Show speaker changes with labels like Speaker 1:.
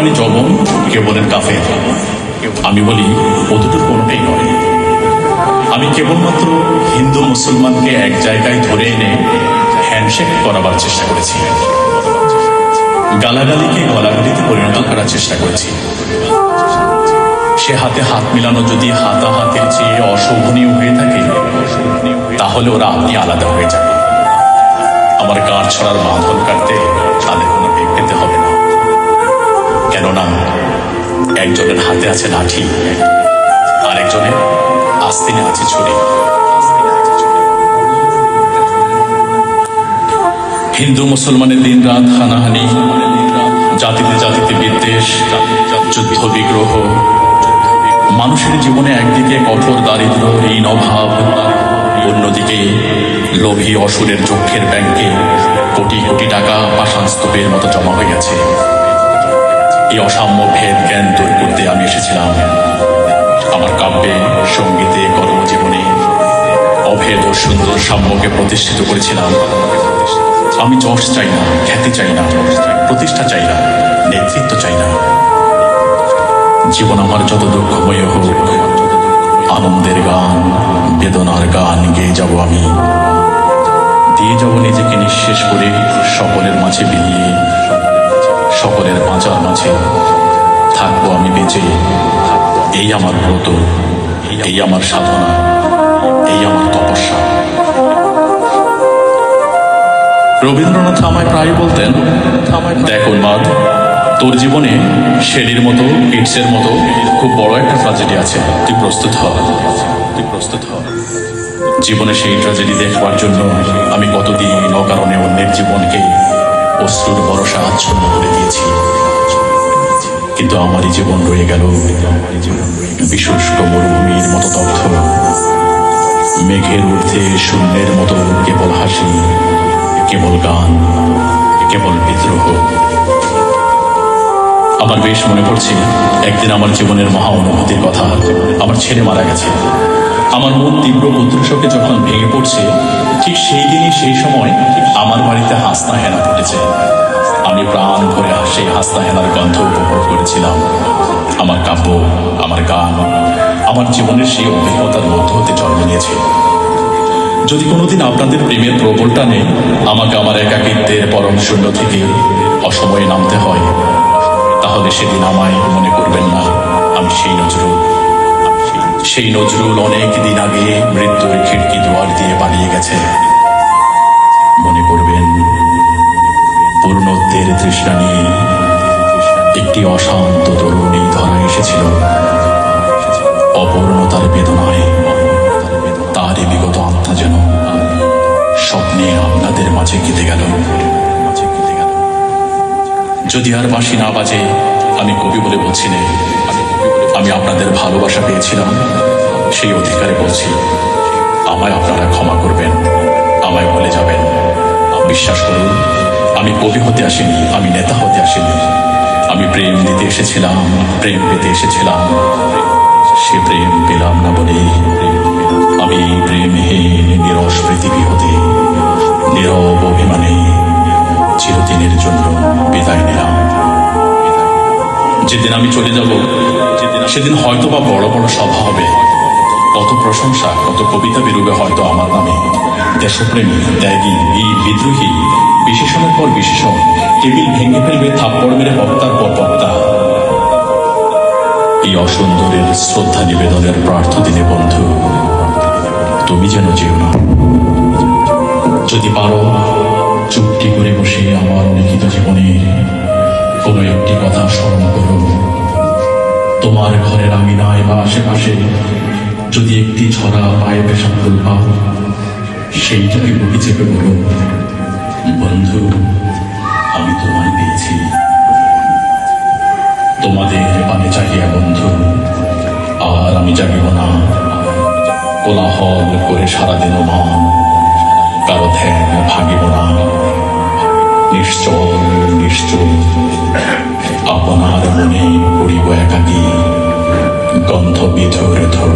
Speaker 1: বাড়ি জবন কেউ বলেন কাফে আমি বলি, অতটুকু কোনোটাই নয়। আমি কেবলমাত্র হিন্দু মুসলমানকে এক জায়গায় ধরে এনে হ্যান্ডশেক করাবার চেষ্টা করেছি। গালাগালিকে গলাগালিতে পরিণত করার চেষ্টা করেছি। সে হাতে হাত মিলানো যদি হাতা হাতাহাতের চেয়ে অশোভনীয় হয়ে থাকে, তাহলে ওরা আপনি আলাদা হয়ে যাবে। আমার গাঁট ছড়ার বাঁধন কাটতে তাদের কোনো বেগ পেতে হবে কেননা একজনের হাতে আছে লাঠি আরেকজনের আস্তিনে আছে ছুরি। হিন্দু, মুসলমানের দিন রাত হানাহানি, জাতিতে জাতিতে বিদ্বেষ, যুদ্ধ বিগ্রহ, মানুষের জীবনে একদিকে কঠোর দারিদ্র, ঋণ অভাব, অন্যদিকে লোভী অসুরের চক্ষের ব্যাংকে কোটি কোটি টাকা পাষাণ মতো জমা হয়ে গেছে এই অসাম্য ভেদ জ্ঞান দূর করতে আমি এসেছিলাম। আমার কাব্যে, সঙ্গীতে, কর্মজীবনে অভেদ ও সুন্দর সাম্যকে প্রতিষ্ঠিত করেছিলাম। আমি যশ চাই না, খ্যাতি চাই না, প্রতিষ্ঠা চাই না, নেতৃত্ব চাই না। জীবন আমার যত দুঃখময় হোক, আনন্দের গান, বেদনার গান গেয়ে যাব আমি। দিয়ে যাব নিজেকে নিঃশেষ করে সকলের মাঝে বিলিয়ে সকলের বাঁচার মাঝে থাকব আমি বেঁচে। এই আমার ব্রত। এই আমার সাধনা। এই আমার তপস্যা। রবীন্দ্রনাথ আমায় প্রায় বলতেন, দেখ উন্মাদ তোর জীবনে শেলির মতো, ইটসের মতো খুব বড় একটা ট্রাজেডি আছে। তুই প্রস্তুত হ। তুই প্রস্তুত হ। জীবনে সেই ট্রাজেডি দেখবার জন্য আমি কতদিন অকারণে অন্যের জীবনকে অশ্রুর ভরসা আচ্ছন্ন করে দিয়েছি কিন্তু আমারই জীবন রয়ে গেল বিশুষ্ক মরুভূমির মতো তথ্য মেঘের ঊর্ধ্বে শূন্যের মতো কেবল হাসি, কেবল গান, কেবল বিদ্রোহ। আমার বেশ মনে পড়ছে, একদিন আমার জীবনের মহা অনুভূতির কথা। আমার ছেলে মারা গেছে। আমার মন তীব্র পুত্রশোকে যখন ভেঙে পড়ছে সেই দিনই সেই সময় আমার বাড়িতে হাসনা হেনা ফুটেছে আমি প্রাণ ভরে সেই হাসনা হেনার গন্ধ উপভোগ করেছিলাম। আমার কাব্য, আমার গান, আমার জীবনের সেই অভিজ্ঞতার মধ্য হতে জন্ম নিয়েছে। যদি কোনোদিন আপনাদের প্রেমের প্রবলটা নেই আমাকে আমার একাকিত্বের পরম শূন্য থেকে অসময়ে নামতে হয়, তাহলে সেদিন আমায় মনে করবেন না, আমি সেই নজরুল। সেই নজরুল অনেক দিন আগে মৃত্যুর খিড়কি দুয়ার দিয়ে পালিয়ে গেছে। একটি অশান্ত তরুণী ধরা এসেছিল। অপূর্ণতার বেদনায়, তারই বিগত আত্মা যেন স্বপ্নে আপনাদের মাঝে কেটে গেল। যদি আর বাঁশি না বাজে, আমি কবি বলে বলছি না আমি আপনাদের ভালোবাসা পেয়েছিলাম, সেই অধিকারে বলছি, আমায় আপনারা ক্ষমা করবেন, আমায় ভুলে যাবেন। বিশ্বাস করুন, আমি কবি হতে আসিনি, আমি নেতা হতে আসিনি। আমি প্রেম দিতে এসেছিলাম, প্রেম পেতে এসেছিলাম। সে প্রেম পেলাম না বলে আমি প্রেমহীন নিরস পৃথিবী হতে, নীরব অভিমানে চিরদিনের জন্য বিদায় নিলাম। যেদিন আমি চলে যাব, সেদিন হয়তো বা বড় বড় সভা হবে। কত প্রশংসা, কত কবিতা বেরোবে হয়তো আমার নামে। দেশপ্রেমী, ত্যাগী বীর বিদ্রোহী, বিশেষণের পর বিশেষণ, টেবিল ভেঙে ফেলবে থাপ্পড় মেরে বক্তার পর বক্তা। এই অসুন্দরের শ্রদ্ধা নিবেদনের প্রার্থ দিনে বন্ধু, তুমি যেন যেও না। যদি পারো, চুপটি করে বসে আমার লিখিত জীবনের কোনো একটি কথা স্মরণ করো। তোমার ঘরের আমি আঙিনায় বা আশেপাশে যদি একটি ছড়া পায়ে পেশাব ফুল পাও সেইটাকে বুকে চেপে বলো। বন্ধু, আমি তোমায় পেয়েছি। তোমাদের পানে চাহিয়া বন্ধু, আর আমি জাগিব না। কোলাহল করে সারাদিন মন কারও ধ্যান ভাঙিব না। নিশ্চল নিশ্চল, আপনার মনে পড়িব একাকী গন্ধ বিধুর ধর